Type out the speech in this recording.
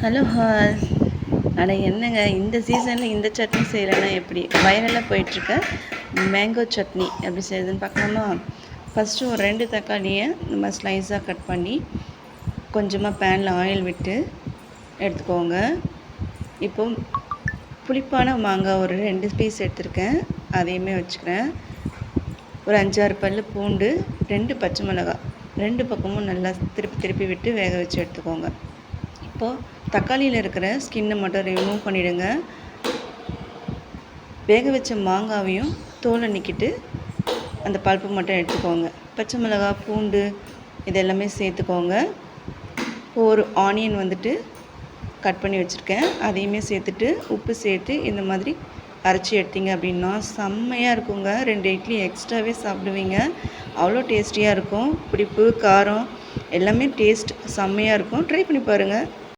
Hello hall அட என்னங்க இந்த சீசனில் இந்த சட்னி செய்யலைன்னா எப்படி? வைரலாக போயிட்டுருக்க. மேங்கோ சட்னி எப்படி செய்யுதுன்னு பார்க்கலாமா? ஃபஸ்ட்டு ஒரு ரெண்டு தக்காளியை இந்த மாதிரி ஸ்லைஸாக கட் பண்ணி கொஞ்சமாக பேனில் ஆயில் விட்டு எடுத்துக்கோங்க. இப்போ புளிப்பான மாங்காய் ஒரு ரெண்டு பீஸ் எடுத்திருக்கேன். அதையுமே வச்சுக்கிறேன். ஒரு அஞ்சாறு பல் பூண்டு ரெண்டு பச்சை மிளகாய் ரெண்டு பக்கமும் நல்லா திருப்பி திருப்பி விட்டு வேக வச்சு எடுத்துக்கோங்க. இப்போது தக்காளியில் இருக்கிற ஸ்கின்னை மட்டும் ரிமூவ் பண்ணிவிடுங்க வேக வச்ச மாங்காவையும் தோலை நிற்கிட்டு அந்த பல்ப்பு மட்டும் எடுத்துக்கோங்க. பச்சை மிளகா பூண்டு இதெல்லாமே சேர்த்துக்கோங்க. ஒரு ஆனியன் வந்துட்டு கட் பண்ணி வச்சுருக்கேன். அதையுமே சேர்த்துட்டு உப்பு சேர்த்து இந்த மாதிரி அரைச்சி எடுத்தீங்க அப்படின்னா செம்மையாக இருக்குங்க. ரெண்டு இட்லி எக்ஸ்ட்ராவே சாப்பிடுவீங்க. அவ்வளோ டேஸ்டியாக இருக்கும். பிடிப்பு காரம் எல்லாமே டேஸ்ட் செம்மையாக இருக்கும். ட்ரை பண்ணி பாருங்கள்